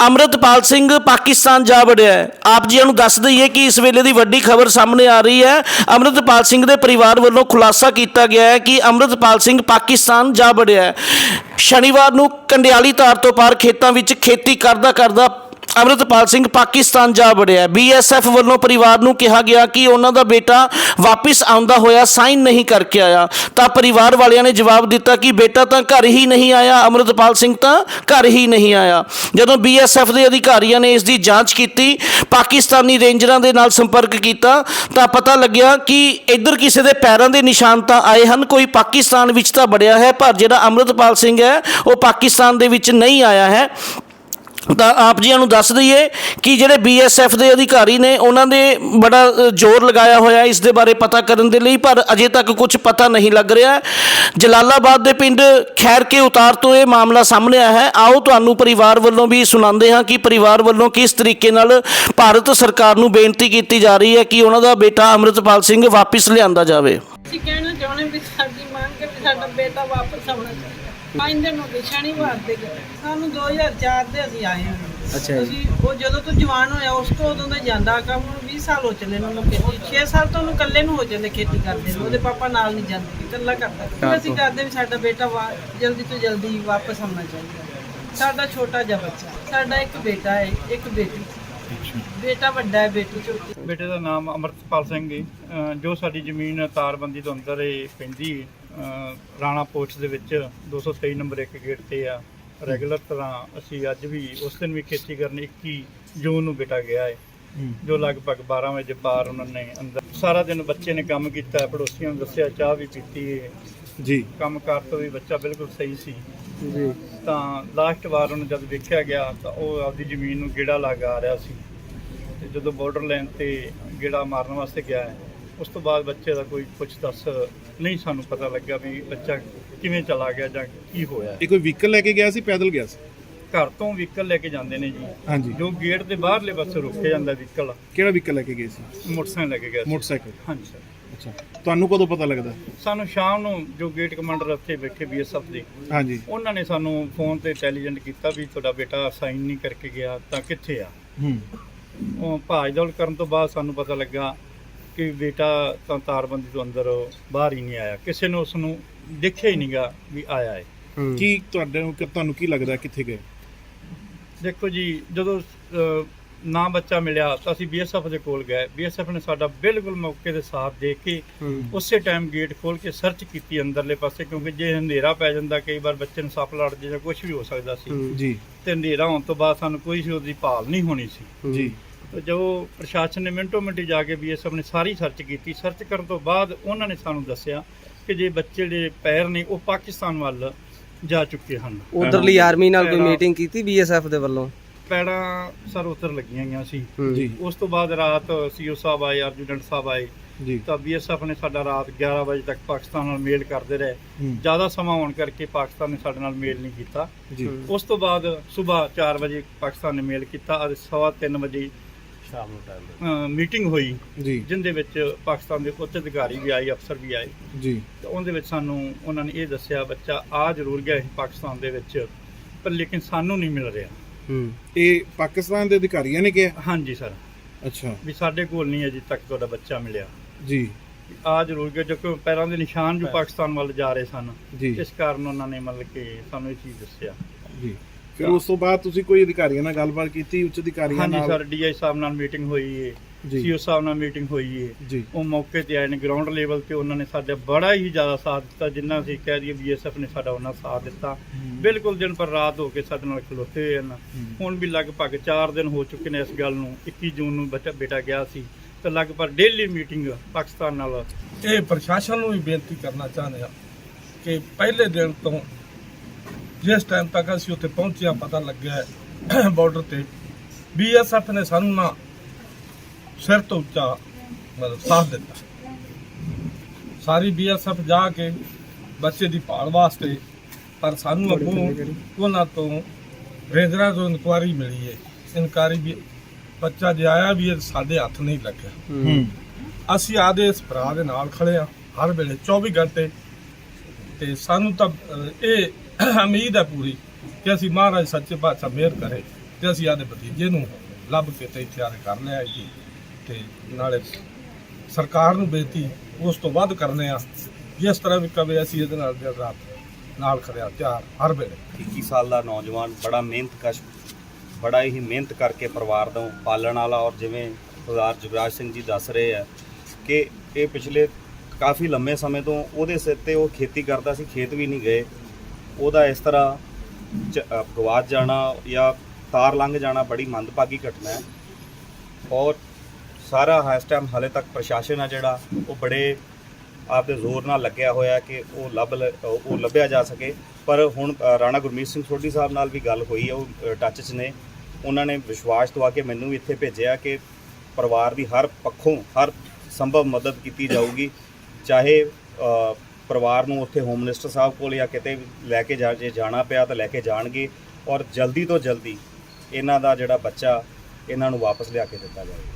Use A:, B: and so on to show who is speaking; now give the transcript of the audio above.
A: ਅੰਮ੍ਰਿਤਪਾਲ ਸਿੰਘ ਪਾਕਿਸਤਾਨ ਜਾ ਵੜਿਆ ਆਪ ਜੀ ਨੂੰ ਦੱਸ ਦਈਏ ਕਿ ਇਸ ਵੇਲੇ ਦੀ ਵੱਡੀ ਖਬਰ ਸਾਹਮਣੇ ਆ ਰਹੀ ਹੈ। ਅੰਮ੍ਰਿਤਪਾਲ ਸਿੰਘ ਦੇ ਪਰਿਵਾਰ ਵੱਲੋਂ ਖੁਲਾਸਾ ਕੀਤਾ ਗਿਆ ਹੈ ਕਿ ਅੰਮ੍ਰਿਤਪਾਲ ਸਿੰਘ ਪਾਕਿਸਤਾਨ ਜਾ ਵੜਿਆ ਸ਼ਨੀਵਾਰ ਨੂੰ ਕੰਡਿਆਲੀ ਧਾਰ ਤੋਂ ਪਾਰ ਖੇਤਾਂ ਵਿੱਚ ਖੇਤੀ ਕਰਦਾ ਕਰਦਾ ਅੰਮ੍ਰਿਤਪਾਲ ਸਿੰਘ ਪਾਕਿਸਤਾਨ ਜਾ ਵੜਿਆ। ਬੀਐਸਐਫ ਵੱਲੋਂ ਪਰਿਵਾਰ ਨੂੰ ਕਿਹਾ ਗਿਆ ਕਿ ਉਹਨਾਂ ਦਾ ਬੇਟਾ ਵਾਪਸ ਆਉਂਦਾ ਹੋਇਆ ਸਾਈਨ ਨਹੀਂ ਕਰਕੇ ਆਇਆ। ਤਾਂ ਪਰਿਵਾਰ ਵਾਲਿਆਂ ਨੇ ਜਵਾਬ ਦਿੱਤਾ ਕਿ ਬੇਟਾ ਤਾਂ ਘਰ ਹੀ ਨਹੀਂ ਆਇਆ, ਅੰਮ੍ਰਿਤਪਾਲ ਸਿੰਘ ਤਾਂ ਘਰ ਹੀ ਨਹੀਂ ਆਇਆ। ਜਦੋਂ ਬੀਐਸਐਫ ਦੇ ਅਧਿਕਾਰੀਆਂ ਨੇ ਇਸ ਦੀ ਜਾਂਚ ਕੀਤੀ, ਪਾਕਿਸਤਾਨੀ ਰੇਂਜਰਾਂ ਦੇ ਨਾਲ ਸੰਪਰਕ ਕੀਤਾ, ਤਾਂ ਪਤਾ ਲੱਗਿਆ ਕਿ ਇੱਧਰ ਕਿਸੇ ਦੇ ਪੈਰਾਂ ਦੇ ਨਿਸ਼ਾਨ ਤਾਂ ਆਏ ਹਨ, ਕੋਈ ਪਾਕਿਸਤਾਨ ਵਿੱਚ ਤਾਂ ਬੜਿਆ ਹੈ, ਪਰ ਜਿਹੜਾ ਅੰਮ੍ਰਿਤਪਾਲ ਸਿੰਘ ਹੈ, ਉਹ ਪਾਕਿਸਤਾਨ ਦੇ ਵਿੱਚ ਨਹੀਂ ਆਇਆ ਹੈ। ਤਾਂ ਆਪ ਜੀਆਂ ਨੂੰ ਦੱਸ ਦਈਏ ਕਿ ਜਿਹੜੇ ਬੀਐਸਐਫ ਦੇ ਅਧਿਕਾਰੀ ਨੇ, ਉਹਨਾਂ ਨੇ ਬੜਾ ਜ਼ੋਰ ਲਗਾਇਆ ਹੋਇਆ ਇਸ ਦੇ ਬਾਰੇ ਪਤਾ ਕਰਨ ਦੇ ਲਈ, ਪਰ ਅਜੇ ਤੱਕ ਕੁਝ ਪਤਾ ਨਹੀਂ ਲੱਗ ਰਿਹਾ। ਜਲਾਲਾਬਾਦ ਦੇ ਪਿੰਡ ਖੈਰ ਕੇ ਉਤਾਰ ਤੋਂ ਇਹ ਮਾਮਲਾ ਸਾਹਮਣੇ ਆਇਆ ਹੈ। ਆਓ ਤੁਹਾਨੂੰ ਪਰਿਵਾਰ ਵੱਲੋਂ ਵੀ ਸੁਣਾਉਂਦੇ ਹਾਂ ਕਿ ਪਰਿਵਾਰ ਵੱਲੋਂ ਕਿਸ ਤਰੀਕੇ ਨਾਲ ਭਾਰਤ ਸਰਕਾਰ ਨੂੰ ਬੇਨਤੀ ਕੀਤੀ ਜਾ ਰਹੀ ਹੈ ਕਿ ਉਹਨਾਂ ਦਾ ਬੇਟਾ ਅੰਮ੍ਰਿਤਪਾਲ ਸਿੰਘ ਵਾਪਸ ਲਿਆਂਦਾ ਜਾਵੇ।
B: ਅਸੀਂ ਕਹਿਣਾ ਚਾਹੁੰਦੇ ਵੀ ਸਾਡੀ ਮੰਗ ਹੈ ਵੀ ਸਾਡਾ ਬੇਟਾ ਵਾਪਸ ਆਉਣਾ ਚਾਹੀਦਾ। ਪੰਜ ਦਿਨ ਹੋ ਗਏ ਸ਼ਨੀਵਾਰ ਦੇ ਗਏ। ਸਾਨੂੰ 2004 ਦੇ ਅਸੀਂ ਆਏ ਹਾਂ।
C: ਅੱਛਾ ਜੀ।
B: ਅਸੀਂ ਉਹ ਜਦੋਂ ਤੋਂ ਜਵਾਨ ਹੋਇਆ ਉਸ ਤੋਂ ਉਦੋਂ ਦਾ ਜਾਂਦਾ ਕੰਮ ਨੂੰ 20 ਸਾਲ ਹੋ ਚੱਲੇ ਨੂੰ ਖੇਤੀ। 6 ਸਾਲ ਤੋਂ ਉਹਨੂੰ ਇਕੱਲੇ ਨੂੰ ਹੋ ਜਾਂਦੇ ਖੇਤੀ ਕਰਦੇ ਨੂੰ ਉਹਦੇ ਪਾਪਾ ਨਾਲ ਨਹੀਂ ਜਾਂਦੇ ਇਕੱਲਾ ਕਰਦਾ। ਫਿਰ ਅਸੀਂ ਕਰਦੇ ਵੀ ਸਾਡਾ ਬੇਟਾ ਵਾ- ਜਲਦੀ ਤੋਂ ਜਲਦੀ ਵਾਪਸ ਆਉਣਾ ਚਾਹੀਦਾ। ਸਾਡਾ ਛੋਟਾ ਜਿਹਾ ਬੱਚਾ ਸਾਡਾ ਇੱਕ ਬੇਟਾ ਹੈ ਇੱਕ ਬੇਟੀ। ਬੇਟਾ ਵੱਡਾ ਹੈ ਬੇਟੀ ਛੋਟੀ।
D: ਬੇਟੇ ਦਾ ਨਾਮ ਅਮਰਤਪਾਲ ਸਿੰਘ ਹੈ ਅਹ ਜੋ ਸਾਡੀ ਜ਼ਮੀਨ ਤਾਰਬੰਦੀ ਤੋਂ ਅੰਦਰ ਇਹ ਪੈਂਦੀ ਹੈ, ਰਾਣਾ ਪੋਸਟ ਦੇ ਵਿੱਚ 223 ਨੰਬਰ ਇੱਕ ਗੇਟ ਤੇ ਆ। ਰੈਗੂਲਰ ਤਰ੍ਹਾਂ ਅਸੀਂ ਅੱਜ ਵੀ ਉਸ ਦਿਨ ਵੀ ਖੇਤੀ ਕਰਨ 21 ਜੂਨ ਨੂੰ ਬੇਟਾ ਗਿਆ ਹੈ। ਜੋ ਲਗਭਗ 12 ਵਜੇ ਪਾਰ ਉਹਨਾਂ ਨੇ ਅੰਦਰ ਸਾਰਾ ਦਿਨ ਬੱਚੇ ਨੇ ਕੰਮ ਕੀਤਾ ਪੜੋਸੀਆਂ ਨੂੰ ਦੱਸਿਆ ਚਾਹ ਵੀ ਪੀਤੀ ਹੈ
C: ਜੀ।
D: ਕੰਮ ਕਾਰ ਤੋਂ ਵੀ ਬੱਚਾ ਬਿਲਕੁਲ ਸਹੀ ਸੀ।
C: ਜੀ।
D: ਤਾਂ ਲਾਸਟ ਵਾਰ ਉਹਨੂੰ ਜਦ ਵੇਖਿਆ ਗਿਆ ਤਾਂ ਉਹ ਆਪਦੀ ਜ਼ਮੀਨ ਨੂੰ ਗੇੜਾ ਲਗਾ ਰਿਹਾ ਸੀ। ਤੇ ਜਦੋਂ ਬਾਰਡਰ ਲਾਈਨ ਤੇ ਗੇੜਾ ਮਾਰਨ ਵਾਸਤੇ ਗਿਆ ਹੈ ਉਸ ਤੋਂ ਬਾਅਦ ਬੱਚੇ ਦਾ ਕੋਈ ਕੁਝ ਦੱਸ ਨਹੀਂ ਸਾਨੂੰ ਪਤਾ ਲੱਗਿਆ ਵੀ ਬੱਚਾ ਕਿਵੇਂ ਚਲਾ ਗਿਆ ਜਾਂ ਕੀ ਹੋਇਆ।
C: ਇਹ ਕੋਈ ਵਹੀਕਲ ਲੈ ਕੇ ਗਿਆ ਸੀ ਪੈਦਲ ਗਿਆ ਸੀ?
D: ਘਰ ਤੋਂ ਵਹੀਕਲ ਲੈ ਕੇ ਜਾਂਦੇ ਨੇ ਜੀ।
C: ਹਾਂਜੀ।
D: ਜੋ ਗੇਟ ਦੇ ਬਾਹਰਲੇ ਪਾਸੇ ਰੁਕੇ ਜਾਂਦਾ ਵਹੀਕਲ
C: ਕਿਹੜਾ ਵਹੀਕਲ ਲੈ ਕੇ ਗਏ ਸੀ?
D: ਮੋਟਰਸਾਈਕਲ ਲੈ ਕੇ ਗਿਆ ਸੀ।
C: ਮੋਟਰਸਾਈਕਲ।
D: ਹਾਂਜੀ ਸਰ
C: ਅੱਛਾ। ਤੁਹਾਨੂੰ ਕਦੋਂ ਪਤਾ ਲੱਗਦਾ?
D: ਸਾਨੂੰ ਸ਼ਾਮ ਨੂੰ ਜੋ ਗੇਟ ਕਮਾਂਡਰ ਉੱਥੇ ਬੈਠੇ ਬੀਐਸਐਫ ਦੇ
C: ਹਾਂਜੀ।
D: ਉਹਨਾਂ ਨੇ ਸਾਨੂੰ ਫੋਨ ਤੇ ਇੰਟੈਲੀਜੈਂਟ ਕੀਤਾ ਵੀ ਤੁਹਾਡਾ ਬੇਟਾ ਸਾਈਨ ਨਹੀਂ ਕਰਕੇ ਗਿਆ ਤਾਂ ਕਿੱਥੇ ਆ?
C: ਹੂੰ।
D: ਉਹ ਭਾਜ ਦੌੜ ਕਰਨ ਤੋਂ ਬਾਅਦ ਸਾਨੂੰ ਪਤਾ ਲੱਗਾ ਕਿ ਬੇਟਾ ਤਾਂ ਤਾਰਬੰਦੀ ਤੋਂ ਅੰਦਰ ਬਾਹਰ ਹੀ ਨਹੀਂ ਆਇਆ। ਕਿਸੇ ਨੇ ਉਸ ਨੂੰ ਦੇਖਿਆ ਹੀ ਨਹੀਂਗਾ ਵੀ ਆਇਆ ਹੈ।
C: ਕੀ ਤੁਹਾਡੇ ਨੂੰ ਤੁਹਾਨੂੰ ਕੀ ਲੱਗਦਾ ਕਿੱਥੇ ਗਏ?
D: ਦੇਖੋ ਜੀ ਜਦੋਂ ਅਹ, ਨਾ ਬੱਚਾ ਮਿਲਿਆ ਤਾਂ ਅਸੀਂ ਬੀਐਸਐਫ ਦੇ ਕੋਲ ਗਏ। ਬੀਐਸਐਫ ਨੇ ਸਾਡਾ ਬਿਲਕੁਲ ਮੌਕੇ ਦੇ ਸਾਥ ਦੇ ਕੇ ਉਸੇ ਟਾਈਮ ਗੇਟ ਖੋਲ ਕੇ ਸਰਚ ਕੀਤੀ ਅੰਦਰਲੇ ਪਾਸੇ ਕਿਉਂਕਿ ਜੇ ਹਨੇਰਾ ਪੈ ਜਾਂਦਾ ਕਈ ਵਾਰ ਬੱਚੇ ਨੂੰ ਸੱਪ ਲੜ ਜੇ ਜਾਂ ਕੁਝ ਵੀ ਹੋ ਸਕਦਾ ਸੀ।
C: ਜੀ।
D: ਤੇ ਹਨੇਰਾ ਹੋਣ ਤੋਂ ਬਾਅਦ ਸਾਨੂੰ ਕੋਈ ਸੀ ਉਹਦੀ ਭਾਲ ਨਹੀਂ ਹੋਣੀ ਸੀ।
C: ਜੀ।
D: ਤੇ ਜੋ ਪ੍ਰਸ਼ਾਸਨ ਨੇ ਮਿੰਟੋ ਮਿੰਟੀ ਜਾ ਕੇ ਬੀਐਸਐਫ ਨੇ ਸਾਰੀ ਸਰਚ ਕੀਤੀ ਸਰਚ ਕਰਨ ਤੋਂ ਬਾਅਦ ਉਹਨਾਂ ਨੇ ਸਾਨੂੰ ਦੱਸਿਆ ਕਿ ਜੇ ਬੱਚੇ ਦੇ ਪੈਰ ਨੇ ਉਹ ਪਾਕਿਸਤਾਨ ਵੱਲ ਜਾ ਚੁੱਕੇ ਹਨ।
E: ਉਧਰਲੀ ਆਰਮੀ ਨਾਲ ਕੋਈ ਮੀਟਿੰਗ ਕੀਤੀ ਬੀਐਸਐਫ ਦੇ ਵੱਲੋਂ?
D: ਪੈੜਾਂ ਸਰ ਉਤਰ ਲੱਗੀਆਂ ਹੋਈਆਂ ਸੀ।
C: ਜੀ।
D: ਉਸ ਤੋਂ ਬਾਅਦ ਰਾਤ ਸੀਓ ਸਾਹਿਬ ਆਏ ਅਰਜੂਨੈਂਟ ਸਾਹਿਬ ਆਏ।
C: ਜੀ।
D: ਤਾਂ ਬੀਐਸਐਫ ਨੇ ਸਾਡਾ ਰਾਤ 11 ਵਜੇ ਤੱਕ ਪਾਕਿਸਤਾਨ ਨਾਲ ਮੇਲ ਕਰਦੇ ਰਹੇ। ਜ਼ਿਆਦਾ ਸਮਾਂ ਹੋਣ ਕਰਕੇ ਪਾਕਿਸਤਾਨ ਨੇ ਸਾਡੇ ਨਾਲ ਮੇਲ ਨਹੀਂ ਕੀਤਾ। ਉਸ ਤੋਂ ਬਾਅਦ ਸਵੇਰ 4 ਵਜੇ ਪਾਕਿਸਤਾਨ ਨੇ ਮੇਲ ਕੀਤਾ ਅਤੇ ਸਵਾ 3 ਵਜੇ ਸ਼ਾਮ ਨੂੰ ਟਾਈਮ ਮੀਟਿੰਗ ਹੋਈ
C: ਜੀ।
D: ਜਿੰਦੇ ਵਿੱਚ ਪਾਕਿਸਤਾਨ ਦੇ ਉੱਚ ਅਧਿਕਾਰੀ ਵੀ ਆਏ ਅਫਸਰ ਵੀ ਆਏ।
C: ਜੀ।
D: ਤੇ ਉਹਦੇ ਵਿੱਚ ਸਾਨੂੰ ਉਹਨਾਂ ਨੇ ਇਹ ਦੱਸਿਆ ਬੱਚਾ ਆ ਜ਼ਰੂਰ ਗਿਆ ਸੀ ਪਾਕਿਸਤਾਨ ਦੇ ਵਿੱਚ ਪਰ ਲੇਕਿਨ ਸਾਨੂੰ ਨਹੀਂ ਮਿਲ ਰਿਹਾ।
E: ਹੂੰ।
C: ਇਹ ਪਾਕਿਸਤਾਨ ਦੇ ਅਧਿਕਾਰੀਆਂ ਨੇ ਕਿਹਾ?
D: ਹਾਂਜੀ ਸਰ।
C: ਅੱਛਾ।
D: ਵੀ ਸਾਡੇ ਕੋਲ ਨਹੀਂ ਅਜੇ ਤੱਕ ਤੁਹਾਡਾ ਬੱਚਾ ਮਿਲਿਆ।
C: ਜੀ।
D: ਆ ਜ਼ਰੂਰ ਗਿਆ ਜੋ ਕਿ ਪੈਰਾਂ ਦੇ ਨਿਸ਼ਾਨ ਜੋ ਪਾਕਿਸਤਾਨ ਵੱਲ ਜਾ ਰਹੇ ਸਨ
C: ਜੀ।
D: ਇਸ ਕਾਰਨ ਉਹਨਾਂ ਨੇ ਮਤਲਬ ਕਿ ਸਾਨੂੰ ਇਹ ਚੀਜ਼ ਦੱਸਿਆ।
C: ਜੀ। ਫਿਰ ਉਸ ਤੋਂ ਬਾਅਦ ਤੁਸੀਂ ਕੋਈ ਅਧਿਕਾਰੀਆਂ ਨਾਲ ਗੱਲਬਾਤ ਕੀਤੀ ਉੱਚ ਅਧਿਕਾਰੀਆਂ
D: ਹਾਂਜੀ
C: ਨਾਲ?
D: ਸਰ ਡੀਆਈ ਸਾਹਿਬ ਨਾਲ ਮੀਟਿੰਗ ਹੋਈ ਏ
C: ਜੀ।
D: ਸੀਓ ਸਾਹਿਬ ਨਾਲ ਮੀਟਿੰਗ ਹੋਈ ਏ।
C: ਜੀ।
D: ਉਹ ਮੌਕੇ ਤੇ ਆਏ ਨੇ ਗਰਾਊਂਡ ਲੈਵਲ ਤੇ ਉਹਨਾਂ ਨੇ ਸਾਡੇ ਬੜਾ ਹੀ ਜ਼ਿਆਦਾ ਸਾਥ ਦਿੱਤਾ ਜਿੰਨਾ ਅਸੀਂ ਕਹਿ ਦਈਏ ਬੀਐਸਐਫ ਨੇ ਸਾਡਾ ਉਹਨਾਂ ਸਾਥ ਦਿੱਤਾ। ਬਿਲਕੁਲ ਦਿਨ ਪਰ ਰਾਤ ਹੋ ਕੇ ਸਾਡੇ ਨਾਲ ਖਲੋਤੇ ਹੋਏ ਹਨ। ਹੁਣ ਵੀ ਲਗਭਗ 4 ਦਿਨ ਹੋ ਚੁੱਕੇ ਨੇ ਇਸ ਗੱਲ ਨੂੰ। 21 ਜੂਨ ਨੂੰ ਬੱਚਾ ਬੇਟਾ ਗਿਆ ਸੀ। ਤੇ ਲਗਭਗ ਡੇਲੀ ਮੀਟਿੰਗ ਪਾਕਿਸਤਾਨ ਨਾਲ।
F: ਇਹ ਪ੍ਰਸ਼ਾਸਨ ਨੂੰ ਵੀ ਬੇਨਤੀ ਕਰਨਾ ਚਾਹੁੰਦੇ ਹਾਂ ਕਿ ਪਹਿਲੇ ਦਿਨ ਤੋਂ ਜਿਸ ਟਾਈਮ ਤੱਕ ਅਸੀਂ ਉੱਥੇ ਪਹੁੰਚਿਆ ਪਤਾ ਲੱਗਿਆ ਬਾਰਡਰ ਤੇ। ਬੀਐਸਐਫ ਨੇ ਸਾਨੂੰ ਨਾ ਸਿਰ ਤੋਂ ਉੱਚਾ ਮਤਲਬ ਸਾਥ ਦਿੱਤਾ। ਸਾਰੀ ਬੀਐਸਐਫ ਜਾ ਕੇ ਬੱਚੇ ਦੀ ਭਾਲ ਵਾਸਤੇ ਪਰ ਸਾਨੂੰ ਅੱਗੋਂ ਉਹਨਾਂ ਤੋਂ ਰੇਂਜਰਾਂ ਤੋਂ ਇਨਕੁਆਰੀ ਮਿਲੀ ਹੈ ਇਨਕੁਆਰੀ ਵੀ ਬੱਚਾ ਜੇ ਆਇਆ ਵੀ ਇਹ ਸਾਡੇ ਹੱਥ ਨਹੀਂ ਲੱਗਿਆ। ਅਸੀਂ ਆਦੇ ਇਸ ਭਰਾ ਦੇ ਨਾਲ ਖੜੇ ਆ ਹਰ ਵੇਲੇ 24 ਘੰਟੇ। ਤੇ ਸਾਨੂੰ ਤਾਂ ਇਹ ਉਮੀਦ ਹੈ ਪੂਰੀ ਕਿ ਅਸੀਂ ਮਹਾਰਾਜ ਸੱਚੇ ਪਾਤਸ਼ਾਹ ਮਿਹਰ ਕਰੇ ਤੇ ਅਸੀਂ ਆਦੇ ਭਤੀਜੇ ਨੂੰ ਲੱਭ ਕੇ ਤੇ ਇੱਥੇ ਆਦੇ ਕਰ ਲਿਆ ਜੀ। ਤੇ ਨਾਲੇ ਸਰਕਾਰ ਨੂੰ ਬੇਨਤੀ ਉਸ ਤੋਂ ਵੱਧ ਕਰਨੇ ਆ। ਜਿਸ ਤਰ੍ਹਾਂ ਵੀ ਕਵੇ ਅਸੀਂ ਇਹਦੇ ਨਾਲ ਦਿਨ ਰਾਤ ਨਾਲ ਖੜਿਆ, ਤਿਆਰ, ਹਰ ਵੇਲੇ।
G: 21 ਸਾਲ ਦਾ ਨੌਜਵਾਨ ਬੜਾ ਮਿਹਨਤਕਸ਼ ਬੜਾ ਹੀ ਮਿਹਨਤ ਕਰਕੇ ਪਰਿਵਾਰ ਨੂੰ ਪਾਲਣ ਵਾਲਾ ਔਰ ਜਿਵੇਂ ਸਰਦਾਰ ਜੁਗਰਾਜ ਸਿੰਘ ਜੀ ਦੱਸ ਰਹੇ ਆ ਕਿ ਇਹ ਪਿਛਲੇ ਕਾਫੀ ਲੰਮੇ ਸਮੇਂ ਤੋਂ ਉਹਦੇ ਸਿਰ ਤੇ ਉਹ ਖੇਤੀ ਕਰਦਾ ਸੀ, ਖੇਤ ਵੀ ਨਹੀਂ ਗਏ। ਉਹਦਾ ਇਸ ਤਰ੍ਹਾਂ ਚ- ਅ, ਗਵਾਚ ਜਾਣਾ ਜਾਂ ਤਾਰ ਲੰਘ ਜਾਣਾ ਬੜੀ ਮੰਦਭਾਗੀ ਘਟਨਾ ਹੈ। ਔਰ ਸਾਰਾ ਇਸ ਟਾਈਮ ਹਾਲੇ ਤੱਕ ਪ੍ਰਸ਼ਾਸਨ ਆ ਜਿਹੜਾ ਉਹ ਬੜੇ ਆਪਦੇ ਜ਼ੋਰ ਨਾਲ ਲੱਗਿਆ ਹੋਇਆ ਕਿ ਉਹ ਲੱਭ ਲ- ਉਹ ਲੱਭਿਆ ਜਾ ਸਕੇ। ਪਰ ਹੁਣ ਰਾਣਾ ਗੁਰਮੀਤ ਸਿੰਘ ਸੋਢੀ ਸਾਹਿਬ ਨਾਲ ਵੀ ਗੱਲ ਹੋਈ ਹੈ ਉਹ ਟੱਚ 'ਚ ਨੇ। ਉਹਨਾਂ ਨੇ ਵਿਸ਼ਵਾਸ ਦਵਾ ਕੇ ਮੈਨੂੰ ਵੀ ਇੱਥੇ ਭੇਜਿਆ ਕਿ ਪਰਿਵਾਰ ਦੀ ਹਰ ਪੱਖੋਂ ਹਰ ਸੰਭਵ ਮਦਦ ਕੀਤੀ ਜਾਊਗੀ ਚਾਹੇ ਪਰਿਵਾਰ ਨੂੰ ਉੱਥੇ ਹੋਮ ਮਿਨਿਸਟਰ ਸਾਹਿਬ ਕੋਲ ਜਾਂ ਕਿਤੇ ਲੈ ਕੇ ਜਾ ਜੇ ਜਾਣਾ ਪਿਆ ਤਾਂ ਲੈ ਕੇ ਜਾਣਗੇ ਔਰ ਜਲਦੀ ਤੋਂ ਜਲਦੀ ਇਹਨਾਂ ਦਾ ਜਿਹੜਾ ਬੱਚਾ ਇਹਨਾਂ ਨੂੰ ਵਾਪਸ ਲਿਆ ਕੇ ਦਿੱਤਾ ਜਾਵੇ